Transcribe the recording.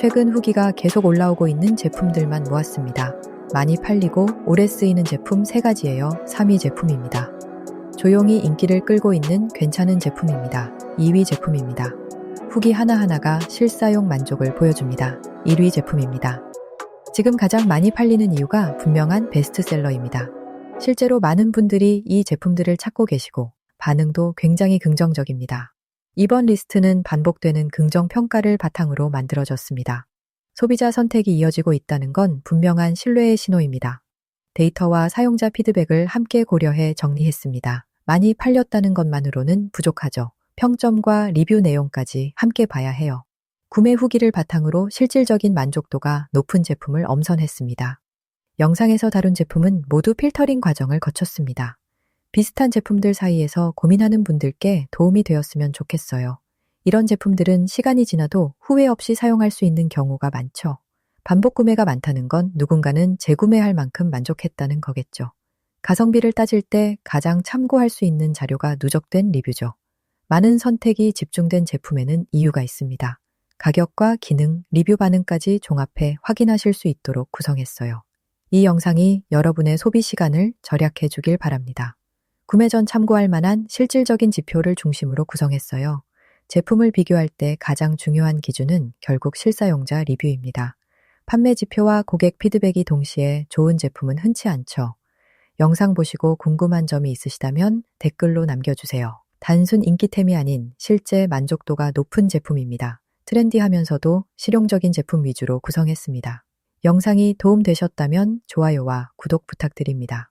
최근 후기가 계속 올라오고 있는 제품들만 모았습니다. 많이 팔리고 오래 쓰이는 제품 3가지예요. 3위 제품입니다. 조용히 인기를 끌고 있는 괜찮은 제품입니다. 2위 제품입니다. 후기 하나하나가 실사용 만족을 보여줍니다. 1위 제품입니다. 지금 가장 많이 팔리는 이유가 분명한 베스트셀러입니다. 실제로 많은 분들이 이 제품들을 찾고 계시고 반응도 굉장히 긍정적입니다. 이번 리스트는 반복되는 긍정 평가를 바탕으로 만들어졌습니다. 소비자 선택이 이어지고 있다는 건 분명한 신뢰의 신호입니다. 데이터와 사용자 피드백을 함께 고려해 정리했습니다. 많이 팔렸다는 것만으로는 부족하죠. 평점과 리뷰 내용까지 함께 봐야 해요. 구매 후기를 바탕으로 실질적인 만족도가 높은 제품을 엄선했습니다. 영상에서 다룬 제품은 모두 필터링 과정을 거쳤습니다. 비슷한 제품들 사이에서 고민하는 분들께 도움이 되었으면 좋겠어요. 이런 제품들은 시간이 지나도 후회 없이 사용할 수 있는 경우가 많죠. 반복 구매가 많다는 건 누군가는 재구매할 만큼 만족했다는 거겠죠. 가성비를 따질 때 가장 참고할 수 있는 자료가 누적된 리뷰죠. 많은 선택이 집중된 제품에는 이유가 있습니다. 가격과 기능, 리뷰 반응까지 종합해 확인하실 수 있도록 구성했어요. 이 영상이 여러분의 소비 시간을 절약해 주길 바랍니다. 구매 전 참고할 만한 실질적인 지표를 중심으로 구성했어요. 제품을 비교할 때 가장 중요한 기준은 결국 실사용자 리뷰입니다. 판매 지표와 고객 피드백이 동시에 좋은 제품은 흔치 않죠. 영상 보시고 궁금한 점이 있으시다면 댓글로 남겨주세요. 단순 인기템이 아닌 실제 만족도가 높은 제품입니다. 트렌디하면서도 실용적인 제품 위주로 구성했습니다. 영상이 도움되셨다면 좋아요와 구독 부탁드립니다.